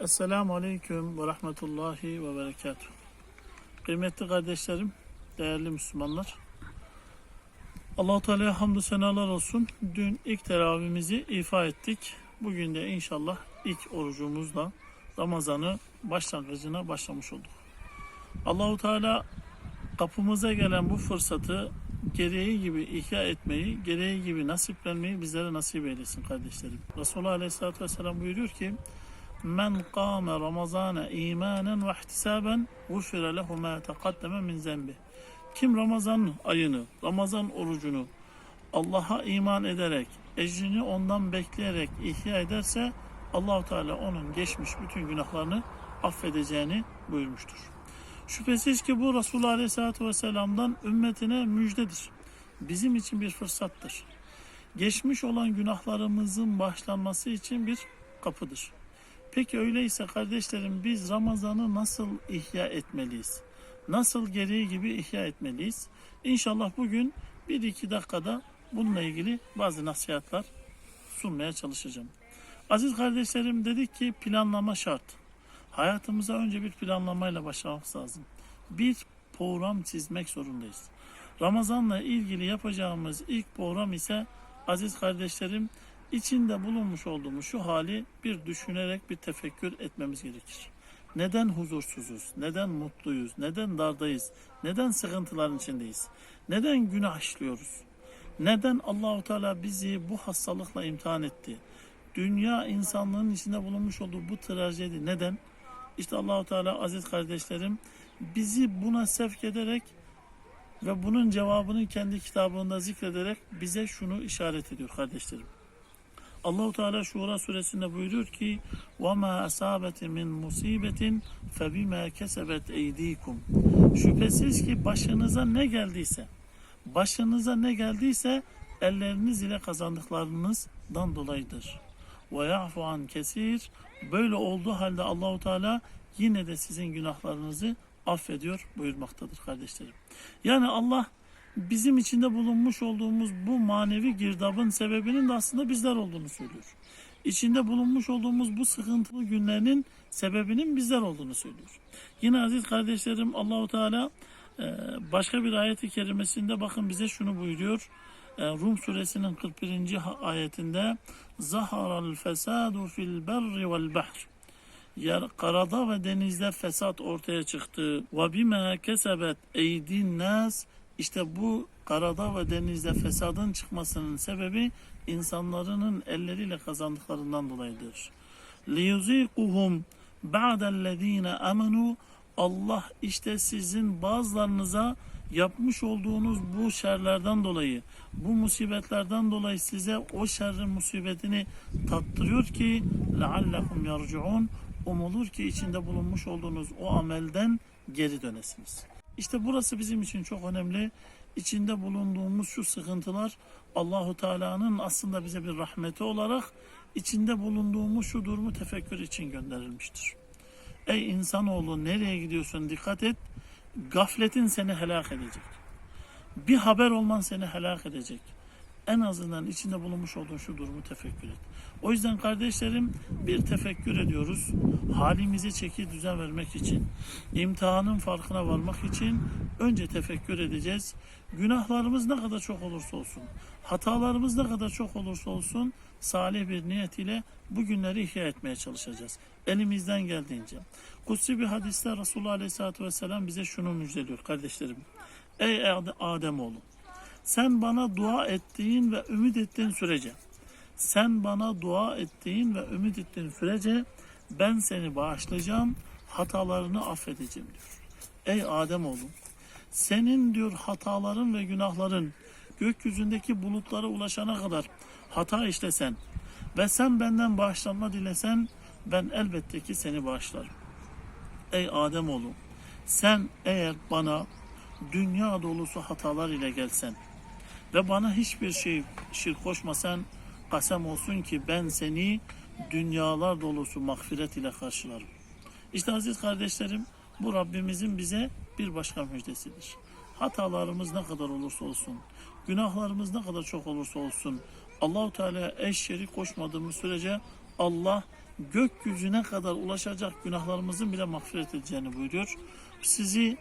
Esselamu Aleyküm ve Rahmetullahi ve Berekatuhu. Kıymetli kardeşlerim, değerli Müslümanlar. Allahu Teala'ya hamdü senalar olsun. Dün ilk teravihimizi ifa ettik. Bugün de inşallah ilk orucumuzla Ramazan'ı başlangıcına başlamış olduk. Allahu Teala kapımıza gelen bu fırsatı gereği gibi ihya etmeyi, gereği gibi nasiplenmeyi bizlere nasip eylesin kardeşlerim. Resulullah Aleyhisselatü Vesselam buyuruyor ki Men kâme Ramazâne imanen ve ihtisaben gufire lehu mâ teqaddeme min zembi. Kim Ramazan ayını, Ramazan orucunu Allah'a iman ederek, ecrini ondan bekleyerek ihya ederse Allahu Teala onun geçmiş bütün günahlarını affedeceğini buyurmuştur. Şüphesiz ki bu Resulullah Aleyhisselatü Vesselam'dan ümmetine müjdedir. Bizim için bir fırsattır. Geçmiş olan günahlarımızın başlanması için bir kapıdır. Peki öyleyse kardeşlerim biz Ramazan'ı nasıl ihya etmeliyiz? Nasıl gereği gibi ihya etmeliyiz? İnşallah bugün bir iki dakikada bununla ilgili bazı nasihatler sunmaya çalışacağım. Aziz kardeşlerim dedik ki planlama şart. Hayatımıza önce bir planlamayla başlamak lazım. Bir program çizmek zorundayız. Ramazanla ilgili yapacağımız ilk program ise aziz kardeşlerim içinde bulunmuş olduğumuz şu hali bir düşünerek bir tefekkür etmemiz gerekir. Neden huzursuzuz? Neden mutluyuz? Neden dardayız? Neden sıkıntıların içindeyiz? Neden günah işliyoruz? Neden Allahu Teala bizi bu hastalıkla imtihan etti? Dünya insanlığın içinde bulunmuş olduğu bu trajedi neden? İşte Allahu Teala aziz kardeşlerim bizi buna sevk ederek ve bunun cevabını kendi kitabında zikrederek bize şunu işaret ediyor kardeşlerim. Allahu Teala Şura suresinde buyuruyor ki: "Ve ma asabete min musibetin fe bima kesebet eydikum." Şüphesiz ki başınıza ne geldiyse, başınıza ne geldiyse elleriniz ile kazandıklarınızdan dolayıdır. Ve ya'fu an kesir. Böyle olduğu halde Allahu Teala yine de sizin günahlarınızı affediyor buyurmaktadır kardeşlerim. Yani Allah bizim içinde bulunmuş olduğumuz bu manevi girdabın sebebinin de aslında bizler olduğunu söylüyor. İçinde bulunmuş olduğumuz bu sıkıntılı günlerinin sebebinin bizler olduğunu söylüyor. Yine aziz kardeşlerim Allahu Teala e, başka bir ayeti kerimesinde bakın bize şunu buyuruyor. E, Rum suresinin 41. ayetinde Zaharal fesadu fil berri vel bahr yer karada ve denizde fesat ortaya çıktı. Ve bima kesebet eydin nas işte bu karada ve denizde fesadın çıkmasının sebebi insanların elleriyle kazandıklarından dolayıdır. لِيُزِيقُهُمْ بَعْدَ الَّذ۪ينَ amenu Allah işte sizin bazılarınıza yapmış olduğunuz bu şerlerden dolayı, bu musibetlerden dolayı size o şerrin musibetini tattırıyor ki لَعَلَّكُمْ يَرْجُعُونَ Umulur ki içinde bulunmuş olduğunuz o amelden geri dönesiniz. İşte burası bizim için çok önemli. İçinde bulunduğumuz şu sıkıntılar Allahu Teala'nın aslında bize bir rahmeti olarak içinde bulunduğumuz şu durumu tefekkür için gönderilmiştir. Ey insanoğlu nereye gidiyorsun dikkat et. Gafletin seni helak edecek. Bir haber olman seni helak edecek. En azından içinde bulunmuş olduğun şu durumu tefekkür et. O yüzden kardeşlerim bir tefekkür ediyoruz. Halimize çeki düzen vermek için, imtihanın farkına varmak için önce tefekkür edeceğiz. Günahlarımız ne kadar çok olursa olsun, hatalarımız ne kadar çok olursa olsun salih bir niyet ile bu günleri ihya etmeye çalışacağız. Elimizden geldiğince. Kutsi bir hadiste Resulullah Aleyhisselatü Vesselam bize şunu müjdeliyor kardeşlerim. Ey Ademoğlu sen bana dua ettiğin ve ümit ettiğin sürece sen bana dua ettiğin ve ümit ettiğin sürece ben seni bağışlayacağım, hatalarını affedeceğim diyor. Ey Adem oğlum, senin diyor hataların ve günahların gökyüzündeki bulutlara ulaşana kadar hata işlesen ve sen benden bağışlanma dilesen ben elbette ki seni bağışlarım. Ey Adem oğlum, sen eğer bana dünya dolusu hatalar ile gelsen ve bana hiçbir şey şirk koşmasan kasem olsun ki ben seni dünyalar dolusu mağfiret ile karşılarım. İşte aziz kardeşlerim bu Rabbimizin bize bir başka müjdesidir. Hatalarımız ne kadar olursa olsun, günahlarımız ne kadar çok olursa olsun, Allahu Teala eş şerik koşmadığımız sürece Allah gökyüzüne kadar ulaşacak günahlarımızın bile mağfiret edeceğini buyuruyor. Sizi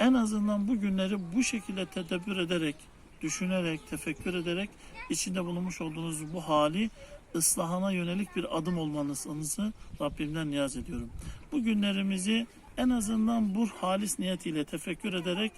en azından bu günleri bu şekilde tedebbür ederek, düşünerek, tefekkür ederek içinde bulunmuş olduğunuz bu hali ıslahına yönelik bir adım olmanızı Rabbimden niyaz ediyorum. Bu günlerimizi en azından bu halis niyetiyle tefekkür ederek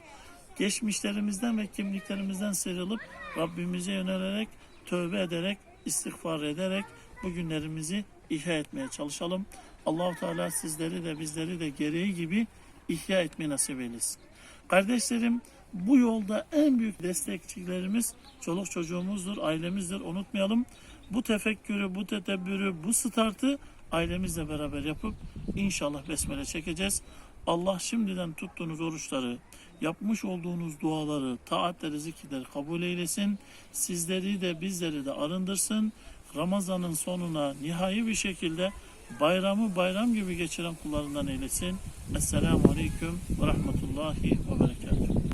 geçmişlerimizden ve kimliklerimizden sıyrılıp Rabbimize yönelerek, tövbe ederek, istiğfar ederek bu günlerimizi ihya etmeye çalışalım. Allahu Teala sizleri de bizleri de gereği gibi ihya etmeyi nasip eylesin. Kardeşlerim bu yolda en büyük destekçilerimiz çoluk çocuğumuzdur, ailemizdir. Unutmayalım. Bu tefekkürü, bu tedebbürü, bu startı ailemizle beraber yapıp inşallah besmele çekeceğiz. Allah şimdiden tuttuğunuz oruçları, yapmış olduğunuz duaları, taatleri, zikirleri kabul eylesin. Sizleri de bizleri de arındırsın. Ramazan'ın sonuna nihai bir şekilde bayramı bayram gibi geçiren kullarından eylesin. Esselamu Aleyküm ve Rahmetullahi ve Berekatuhu.